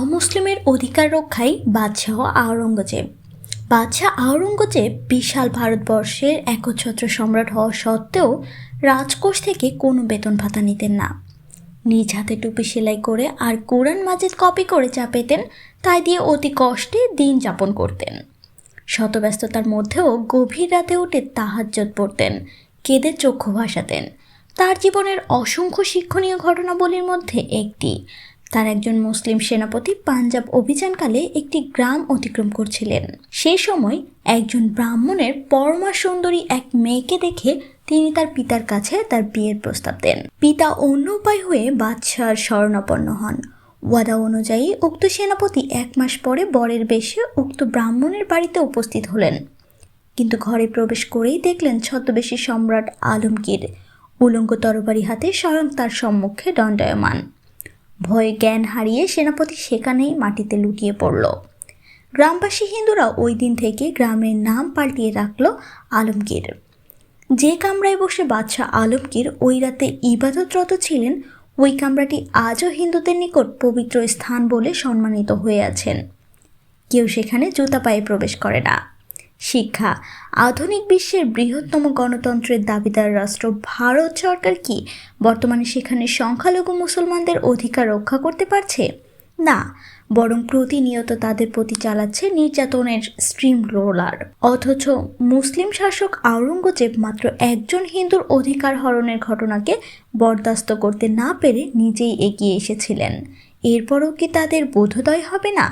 অমুসলিমের অধিকার রক্ষায় বাদশাহ আওরঙ্গজেব। বাদশাহ আওরঙ্গজেব বিশাল ভারতবর্ষের একচ্ছত্র সম্রাট হওয়া সত্ত্বেও রাজকোষ থেকে কোনো বেতন ভাতা নিতেন না। নিজ হাতে টুপি সেলাই করে আর কোরআন মাজিদ কপি করে চা পেতেন, তাই দিয়ে অতি কষ্টে দিন যাপন করতেন। শতব্যস্ততার মধ্যেও গভীর রাতে উঠে তাহাজ্জত পড়তেন, কেঁদে চক্ষু ভাসাতেন। তার জীবনের অসংখ্য শিক্ষণীয় ঘটনাবলীর মধ্যে একটি। তার একজন মুসলিম সেনাপতি পাঞ্জাব অভিযানকালে একটি গ্রাম অতিক্রম করছিলেন। সেই সময় একজন ব্রাহ্মণের পরমা সুন্দরী এক মেয়েকে দেখে তিনি তার পিতার কাছে তার বিয়ের প্রস্তাব দেন। পিতা অন্য উপায় হয়ে বাদশার শরণাপন্ন হন। ওয়াদা অনুযায়ী উক্ত সেনাপতি এক মাস পরে বরের বেশে উক্ত ব্রাহ্মণের বাড়িতে উপস্থিত হলেন। কিন্তু ঘরে প্রবেশ করেই দেখলেন ছদ্মবেশী সম্রাট আলমগীর। উলঙ্গ তরবারি হাতে স্বয়ং তার সম্মুখে দণ্ডায়মান। ভয়ে জ্ঞান হারিয়ে সেনাপতি সেখানেই মাটিতে লুটিয়ে পড়ল। গ্রামবাসী হিন্দুরা ওই দিন থেকে গ্রামের নাম পাল্টিয়ে রাখল আলমগীর। যে কামরায় বসে বাদশাহ আলমগীর ওই রাতে ইবাদতরত ছিলেন, ওই কামরাটি আজও হিন্দুদের নিকট পবিত্র স্থান বলে সম্মানিত হয়ে আছেন। কেউ সেখানে জুতা পায়ে প্রবেশ করে না। শিক্ষা। আধুনিক বিশ্বের বৃহত্তম গণতন্ত্রের দাবিদার রাষ্ট্র ভারত সরকার কি? বর্তমানে সেখানে সংখ্যালঘু মুসলমানদের অধিকার রক্ষা করতে পারছে? না, বরং প্রতিনিয়ত তাদের প্রতি চালাচ্ছে নির্যাতনের স্ট্রিম রোলার। অথচ মুসলিম শাসক আওরঙ্গজেব মাত্র একজন হিন্দুর অধিকার হরণের ঘটনাকে বরদাস্ত করতে না পেরে নিজেই এগিয়ে এসেছিলেন। এরপরও কি তাদের বোধোদয় হবে না?